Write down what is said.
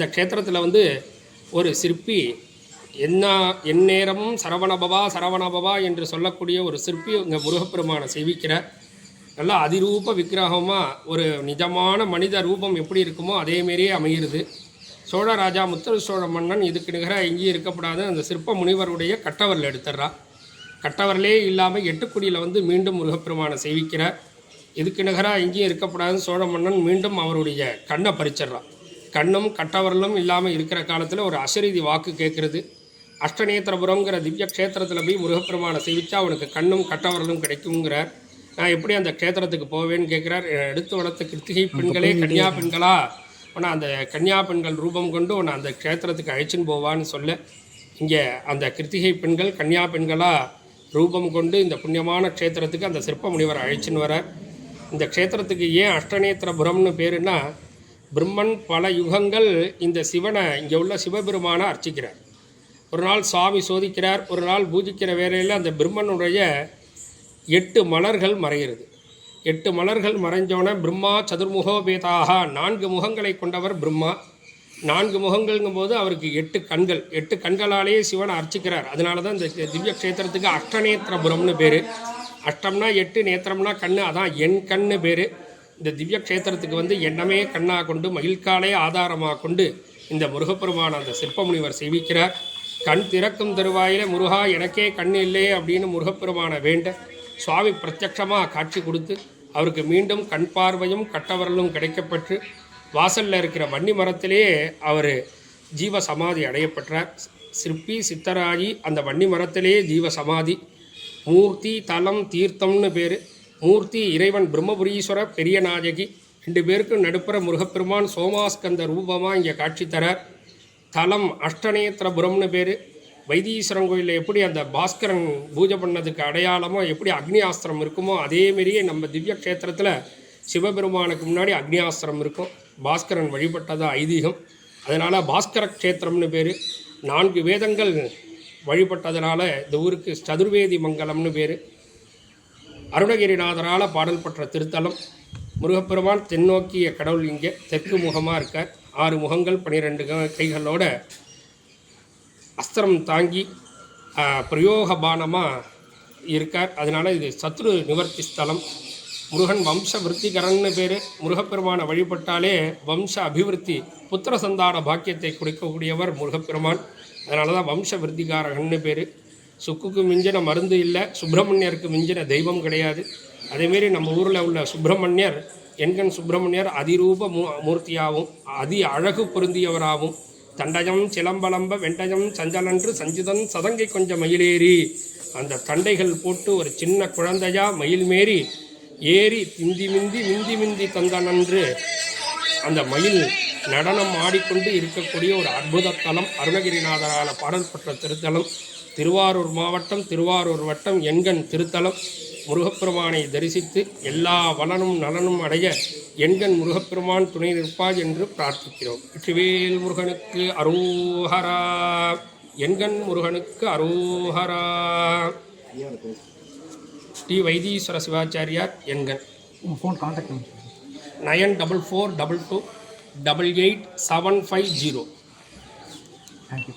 அந்த க்ஷேத்திரத்தில் வந்து ஒரு சிற்பி என்ன எந்நேரமும் சரவணபவா சரவணபவா என்று சொல்லக்கூடிய ஒரு சிற்பி இங்கே முருகப்பெருமானை சேவிக்கிறார். நல்லா அதிரூப விக்கிரகமாக ஒரு நிஜமான மனித ரூபம் எப்படி இருக்குமோ அதேமாரியே அமைகிறது சோழராஜா முத்தல் சோழ மன்னன் இதுக்கு நிகராக எங்கேயும் இருக்கப்படாது அந்த சிற்ப முனிவருடைய கட்டவரில் எடுத்துடுறா கட்டவரிலே இல்லாமல் எட்டுக்குடியில் வந்து மீண்டும் முருகப்பெருமானை செய்விக்கிறார் இதுக்கு நிகராக எங்கேயும் இருக்கப்படாது சோழ மன்னன் மீண்டும் அவருடைய கண்ணை பறிச்சிடுறான். கண்ணும் கட்டவரலும் இல்லாமல் இருக்கிற காலத்தில் ஒரு அசரீதி வாக்கு கேட்குறது. அஷ்டநேத்திரபுரம்ங்கிற திவ்ய க்ஷேத்திரத்தில் போய் முருகப்பெருமானை சேவிச்சா அவனுக்கு கண்ணும் கட்டவரலும் கிடைக்குங்கிறார் நான் எப்படி அந்த க்ஷேத்திரத்துக்கு போவேன்னு கேட்குறார். எடுத்து வளர்த்த கிருத்திகை பெண்களே கன்னியா பெண்களா? உன்னை அந்த கன்னியா பெண்கள் ரூபம் கொண்டு உன்னை அந்த க்ஷேத்திரத்துக்கு அழைச்சின்னு போவான்னு சொல்ல இங்கே அந்த கிருத்திகை பெண்கள் கன்னியா பெண்களா? ரூபம் கொண்டு இந்த புண்ணியமான க்ஷேத்திரத்துக்கு அந்த சிற்ப முனிவர் அழைச்சின்னு வர இந்த க்ஷேத்திரத்துக்கு ஏன் அஷ்டநேத்திரபுரம்னு பேருன்னா பிரம்மன் பல யுகங்கள் இந்த சிவனை இங்கே உள்ள சிவபெருமானை அர்ச்சிக்கிறார். ஒரு நாள் சுவாமி சோதிக்கிறார் ஒரு நாள் பூஜிக்கிற வேலையில் அந்த பிரம்மனுடைய எட்டு மலர்கள் மறைகிறது எட்டு மலர்கள் மறைஞ்சோன பிரம்மா சதுர்முகோபேதாக நான்கு முகங்களை கொண்டவர் பிரம்மா. நான்கு முகங்கள்ங்கும் போது அவருக்கு எட்டு கண்கள் எட்டு கண்களாலேயே சிவனை அர்ச்சிக்கிறார். அதனால தான் இந்த திவ்ய க்ஷேத்திரத்துக்கு அஷ்டநேத்திரபுரம்னு பேர். அஷ்டம்னா எட்டு நேத்திரம்னா கண்ணு அதான் என் கண்ணு பேர். இந்த திவ்ய க்ஷேத்திரத்துக்கு வந்து எண்ணமே கண்ணாக கொண்டு மயில்காலே ஆதாரமாக கொண்டு இந்த முருகப்பெருமான அந்த சிற்பமுனிவர் செய்விக்கிறார் கண் திறக்கும் தருவாயில முருகா எனக்கே கண் இல்லையே அப்படின்னு முருகப்பெருமானை வேண்ட சுவாமி பிரத்யட்சமாக காட்சி கொடுத்து அவருக்கு மீண்டும் கண் பார்வையும் கட்டவரலும் கிடைக்கப்பெற்று வாசலில் இருக்கிற வன்னி மரத்திலேயே அவர் ஜீவ சமாதி அடையப்பெற்றார். சிற்பி சித்தராகி அந்த வன்னி மரத்திலேயே ஜீவ சமாதி மூர்த்தி தலம் தீர்த்தம்னு பேர். மூர்த்தி இறைவன் பிரம்மபுரீஸ்வர பெரிய நாயகி ரெண்டு பேருக்கும் நடுப்புற முருகப்பெருமான் சோமாஸ்கந்த ரூபமாக இங்கே காட்சி தரார் தலம் அஷ்டநேத்திரபுரம்னு பேர். வைத்தீஸ்வரன் கோயிலில் எப்படி அந்த பாஸ்கரன் பூஜை பண்ணதுக்கு அடையாளமோ எப்படி அக்னி ஆஸ்திரம் இருக்குமோ அதேமாரியே நம்ம திவ்ய க்ஷேத்திரத்தில் சிவபெருமானுக்கு முன்னாடி அக்னி ஆஸ்திரம் இருக்கும். பாஸ்கரன் வழிபட்டதாக ஐதீகம். அதனால் பாஸ்கர க்ஷேத்திரம்னு பேர். நான்கு வேதங்கள் வழிபட்டதுனால இந்த ஊருக்கு சதுர்வேதி மங்கலம்னு பேர். அருணகிரிநாதரால் பாடல் பெற்ற திருத்தலம். முருகப்பெருமான் தென்னோக்கிய கடவுள் இங்கே தெற்கு முகமாக இருக்கார். ஆறு முகங்கள் பன்னிரெண்டு கைகளோட அஸ்திரம் தாங்கி பிரயோக பானமாக இருக்கார். அதனால் இது சத்ரு நிவர்த்தி ஸ்தலம். முருகன் வம்ச விருத்திகரன்னு பேர். முருகப்பெருமானை வழிபட்டாலே வம்ச அபிவிருத்தி புத்திர சந்தான பாக்கியத்தை கொடுக்கக்கூடியவர் முருகப்பெருமான். அதனால தான் வம்ச விருத்திகாரகன்னு பேர். சுக்குக்கு மிஞ்சின மருந்து இல்லை சுப்பிரமணியருக்கு மிஞ்சின தெய்வம் கிடையாது. அதேமாரி நம்ம ஊரில் உள்ள சுப்பிரமணியர் எண்கண் சுப்பிரமணியர் அதிரூப மூ மூர்த்தியாகவும் அதி அழகு பொருந்தியவராகவும் தண்டயம் சிலம்பலம்ப வெண்டயம் சஞ்சலன்று சஞ்சிதன் சதங்கை கொஞ்சம் மயிலேறி. அந்த தண்டைகள் போட்டு ஒரு சின்ன குழந்தையா மயில் மேறி ஏறி திந்தி மிந்தி மிந்தி மிந்தி தந்தனன்று. அந்த மயில் நடனம் ஆடிக்கொண்டு இருக்கக்கூடிய ஒரு அற்புத தலம் அருணகிரிநாதரால் பாடல் பெற்ற திருத்தலம். திருவாரூர் மாவட்டம் திருவாரூர் வட்டம் எண்கண் திருத்தலம். முருகப்பெருமானை தரிசித்து எல்லா வளனும் நலனும் அடைய எண்கண் முருகப்பெருமான் துணை நிற்பார் என்று பிரார்த்திக்கிறோம். வெற்றிவேல் முருகனுக்கு அரோஹரா. எண்கண் முருகனுக்கு அரோஹரா. ஸ்ரீ வைத்தீஸ்வர சிவாச்சாரியார் எண்கண் ஃபோன் காண்டாக்ட் பண்ணி nine double four double two double eight seven five zero. Thank you